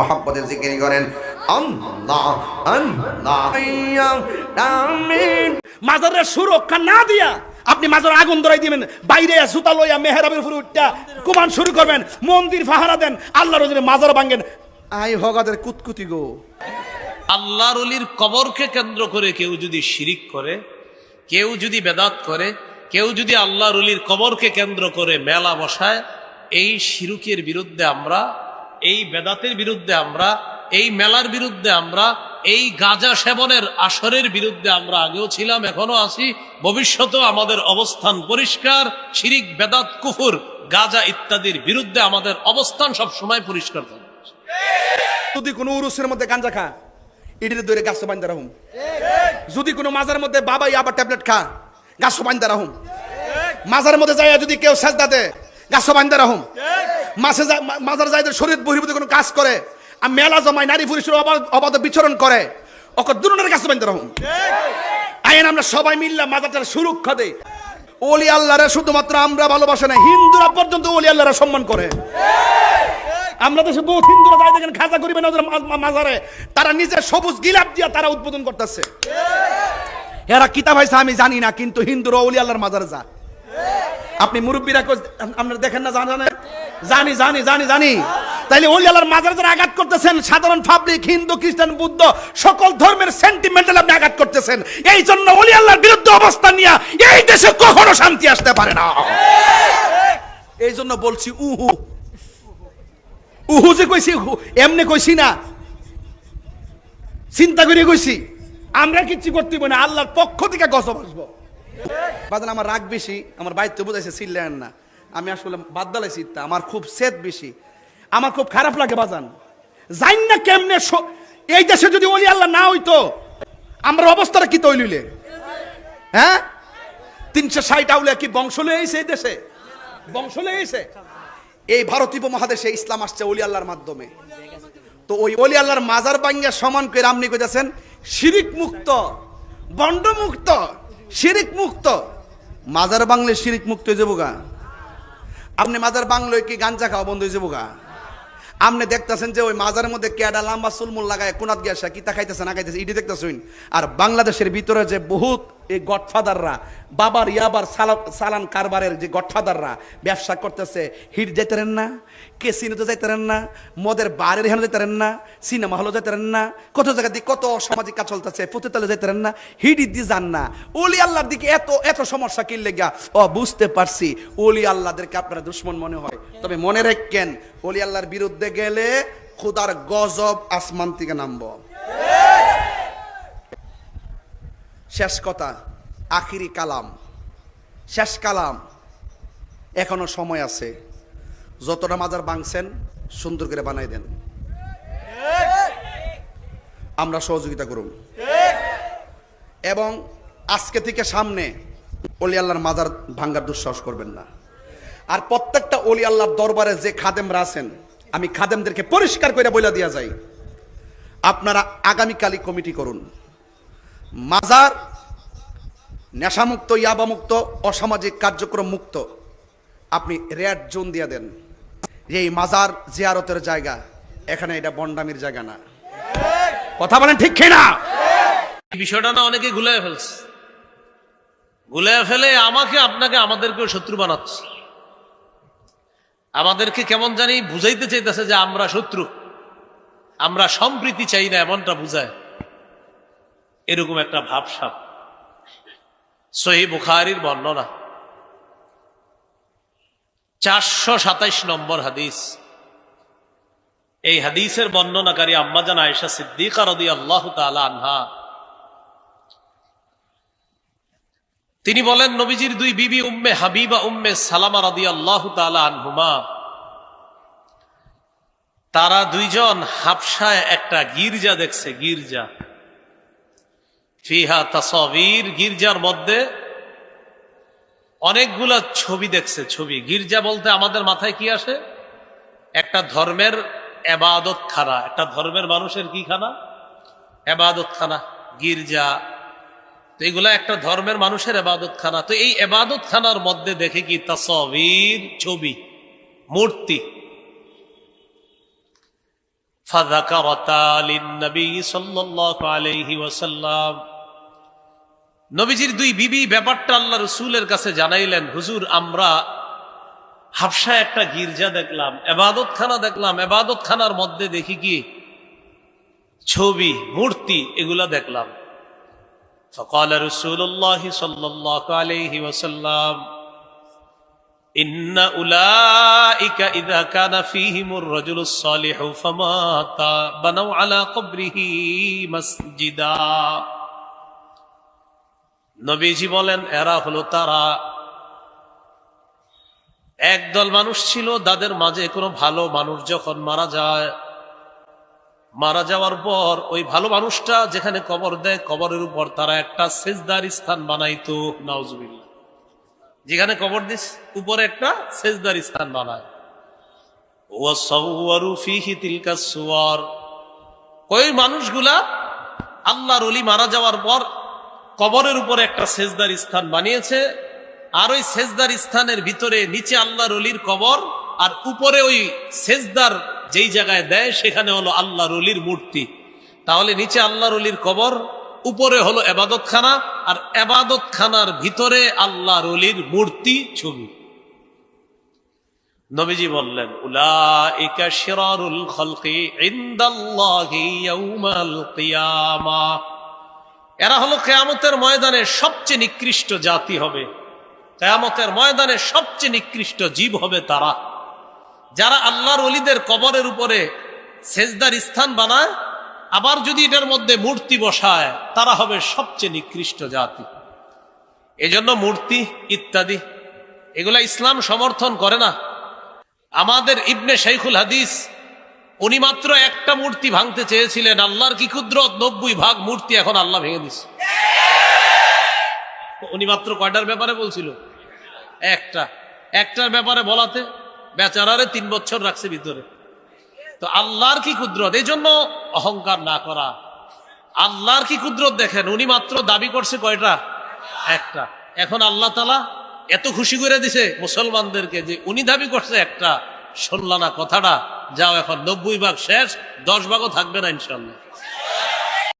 মোহাম্মদের জিকির করেন মাজারের সুরক্ষা না দিয়া আপনি মাজার আগুন ধরাই দিবেন বাইরে সুতা লইয়া মেহরাবের উপরে উঠটা কুমান শুরু করবেন মন্দির ফাহারা দেন আল্লাহ রজনে মাজার ভাঙ্গেন আই হগাদের কুতকুতি গো। আল্লাহর অলির কবরকে কেন্দ্র করে কেউ যদি শিরিক করে কেউ যদি বেদাত করে কেউ যদি আল্লাহর অলির কবরকে কেন্দ্র করে মেলা বসায় এই শিরুকের বিরুদ্ধে আমরা এই বেদাতের বিরুদ্ধে আমরা, এই মেলার বিরুদ্ধে আমরা, এই গাজা সেবনের আসরের বিরুদ্ধে আমরা আগেও ছিলাম, এখনও আছি। ভবিষ্যতেও আমাদের অবস্থান পরিষ্কার, শিরিক, বেদাত, কুফুর, গাজা ইত্যাদির বিরুদ্ধে আমাদের অবস্থান সব সময় পরিষ্কার যদি কোনো উরুসের মধ্যে গাঞ্জা খা ইডির দৌড়ে গাছ বাইন্দা রাহুম। যদি কোনো মাজার মধ্যে বাবাই আবার ট্যাবলেট খা গাছ বাইন্দা রাহুম। মাজার মধ্যে যায় যদি কেউ সেজদা দে গাছ বাইন্দা রাহুম। মাসে মাজার যায় শরীর বহির্ভূত কোনো কাজ করে, আর মেলা জমায় নারী পুরুষের অবাধ বিচরণ করে, ওকে দুরনের বাইন্দা রাহুম আইন আমরা সবাই মিললাম মাজারটার সুরক্ষা ওলি আল্লাহরে শুধুমাত্র আমরা ভালোবাসে না, হিন্দুরা পর্যন্ত ওলি আল্লাহরা সম্মান করে। আমরা দেশে বহুত হিন্দুরা যাই দেখেন, খাজা করিবেন মাজারে, তারা নিজের সবুজ গিলাপ দিয়া তারা উদ্বোধন করতেছে। এরা কিতাব হয়েছে আমি জানি না, কিন্তু হিন্দুরা ওলি আল্লাহর মাজারে যা আপনি মুরব্বীরা আপনারা দেখেন না, জানেন জানি জানি জানি জানি। তাইলে ওলি আল্লাহর মাজারে যারা আঘাত করতেছেন, সাধারণ পাবলিক হিন্দু, খ্রিস্টান, বুদ্ধ, সকল ধর্মের সেন্টিমেন্টাল আপনি আঘাত করতেছেন। এই জন্য ওলি আল্লাহর বিরুদ্ধে অবস্থান নিয়ে এই দেশে কখনো শান্তি আসতে পারে না। এই জন্য বলছি, উহু। উহু যে কইছি এমনি কইছি না। চিন্তা করে কইছি, আমরা কিচ্ছু করতে না, আল্লাহর পক্ষ থেকে গসব আসব। বাজান, আমার রাগ বেশি, আমার বাড়িতে বুঝাইছে চিল্লেন না। আমি আসলে বাদ দালাইছি ইত্যা আমার খুব সেদ বেশি। আমার খুব খারাপ লাগে বাজান। জান না কেমনে এই দেশে যদি ওলি আল্লাহ না হইতো, আমার অবস্থাটা কি তৈলিলে হ্যাঁ? তিনশো ষাট আউলে কি বংশ লয়ে আইছে এই দেশে? বংশ লয়ে আইছে? এই ভারতীয় মহাদেশে ইসলাম আসছে অলি আল্লাহর মাধ্যমে। তো ওই অলি আল্লাহর মাজার বাঙ্গিয়া সমান করে আপনি কইতেছেন, শিরিক মুক্ত, বন্ড মুক্ত, শিরিক মুক্ত। মাজার বাংলে শিরিক মুক্ত যাব গা। আপনি মাজার বাংলোয় কি গাঞ্জা খাওয়া বন্ধ হয়েছে বোকা আপনি দেখতেছেন যে ওই মাজারের মধ্যে কেডা লাম্বা চুলমুল লাগায়, কোনাত গিয়া কিতা খাইতেছে না খাইতেছে ইটি দেখতেছেন? আর বাংলাদেশের ভিতরে যে বহুত এই গডফাদাররা, বাবার ইয়াবার সালা- সালান কারবারের যে গডফাদাররা ব্যবসা করতেছে, হিট যাইতেরেন না কেসিনোতে যাইতেরেন না, মদের বারের হেন যাইতেরেন না, সিনেমা হলে যাইতেরেন না, কত জায়গা দিয়ে কত সামাজিক কাজ চলতেছে, পতিতালে যাইতেরেন না, হিডি দিয়ে যান না। ওলি আল্লাহর দিকে এত এত সমস্যা কি লেগা? ও, বুঝতে পারছি। ওলি আল্লাহদেরকে আপনারা দুশ্মন মনে হয়। তবে মনে রাখেন, ওলি আল্লাহর বিরুদ্ধে গেলে খুদার গজব আসমান থেকে নামবো। শেষ কথা, আখিরি কালাম। শেষ কালাম। এখনও সময় আছে। যতটা মাজার বাংছেন সুন্দর করে বানাই দেন। আমরা সহযোগিতা করুন। এবং আজকে থেকে সামনে অলি আল্লাহর মাজার ভাঙ্গার দুঃসাহস করবেন না। আর প্রত্যেকটা অলি আল্লাহর দরবারে যে খাদেমরা আছেন, আমি খাদেমদেরকে পরিষ্কার করে বইলা দিয়া যাই। আপনারা আগামীকালই কমিটি করুন। মাজার নেশামুক্ত, ইয়াবামুক্ত, অসামাজিক কার্যক্রম মুক্ত। আপনি রেড জোন দিয়ে দেন। যে এই মাজার জিয়ারতের জায়গা, এখানে এটা বন্ডামির জায়গা না। কথা বলেন ঠিক না বিষয়টা না অনেকে গুলায় ফেলছে। গুলায় ফেলে আমাকে, আপনাকে, আমাদেরকেও শত্রু বানাচ্ছে। আমাদেরকে কেমন জানি বুঝাইতে চাইতেছে যে আমরা শত্রু। আমরা সম্প্রীতি চাই না, এমনটা বুঝায়। এরকম একটা ভাবসাব। সহি বুখারির বর্ণনা। চারশো সাতাইশ নম্বর হাদিস। এই হাদিসের বর্ণনাকারী আম্মাজান আয়েশা সিদ্দিকা রদি আল্লাহ আনহা। তিনি বলেন, নবীজির দুই বিবি উম্মে হাবিবা, উম্মে সালামা রদি আল্লাহ আনহুমা, তারা দুইজন হাফসায় একটা গির্জা দেখছে, গির্জা। ফিহা তাসবির, গির্জার মধ্যে অনেকগুলা ছবি দেখছে, ছবি। গির্জা বলতে আমাদের মাথায় কি আসে? একটা ধর্মের এবাদত খানা একটা ধর্মের মানুষের কি খানা? এবাদত খানা গির্জা। তো এগুলা একটা ধর্মের মানুষের এবাদত খানা তো এই এবাদত খানার মধ্যে দেখে কি? তাসবির ছবি, মূর্তি। ফাদাকা রতালিন নবী সাল্লাল্লাহু আলাইহি ওয়াসাল্লাম। নবীজির দুই বিবি ব্যাপারটা আল্লাহ রসুলের কাছে জানাইলেন হুজুর আমরা হাফসা একটা গির্জা দেখলাম এবাদত খানা দেখলাম এবাদত খানার মধ্যে দেখি কি ছবি মূর্তি এগুলা দেখলাম فقال رسول الله صلى الله عليه وسلم إن أولئك إذا كان فيهم الرجل الصالح فمات بنوا على قبره مسجدا নবীজি বলেন, এরা হলো তারা। একদল মানুষ ছিল, তাদের মাঝে কোনো ভালো মানুষ যখন মারা যায়, মারা যাওয়ার পর ওই ভালো মানুষটা যেখানে কবর দেয়, কবরের উপর তারা একটা সেজদার স্থান বানাইতো, নাউজুবিল্লাহ। যেখানে কবর দিস, উপরে একটা সেজদার স্থান বানায়। ওই মানুষগুলা আল্লাহর ওলি মারা যাওয়ার পর কবরের উপরে একটা সেজদার স্থান বানিয়েছে, আর ওই সেজদার স্থানের ভিতরে নিচে আল্লাহর অলির কবর, আর উপরে ওই সেজদার যেই জায়গায় দেয়, সেখানে হলো আল্লাহর অলির মূর্তি। তাহলে নিচে আল্লাহর অলির কবর, উপরে হলো এবাদত খানা আর এবাদত খানার ভিতরে আল্লাহর অলির মূর্তি ছবি। নবীজি বললেন, উলাইকা শিরারুল এরা হলো কেয়ামতের ময়দানে সবচেয়ে নিকৃষ্ট জাতি হবে। কেয়ামতের ময়দানে সবচেয়ে নিকৃষ্ট জীব হবে তারা। যারা আল্লাহর অলিদের কবরের উপরে সেজদার স্থান বানায়, আবার যদি এটার মধ্যে মূর্তি বসায়, তারা হবে সবচেয়ে নিকৃষ্ট জাতি। এজন্য মূর্তি ইত্যাদি, এগুলা ইসলাম সমর্থন করে না। আমাদের ইবনে শাইখুল হাদিস উনি মাত্র একটা মূর্তি ভাঙতে চেয়েছিলেন। আল্লাহর কি ক্ষুদ্র নব্বই ভাগ মূর্তি এখন আল্লাহ ভেঙে দিছে উনি মাত্র কয়টার ব্যাপারে বলছিল? একটা। একটার ব্যাপারে বলাতে বেচারারে তিন বছর রাখছে ভিতরে। তো আল্লাহর কি কুদরত? এই জন্য অহংকার না করা। আল্লাহর কি কুদরত দেখেন? উনি মাত্র দাবি করছে কয়টা? একটা। এখন আল্লাহ তালা এত খুশি করে দিছে মুসলমানদেরকে যে উনি দাবি করছে একটা। শুনলা না কথাটা। যাও এখন নব্বই ভাগ শেষ দশ ভাগও থাকবে না ইনশাল্লাহ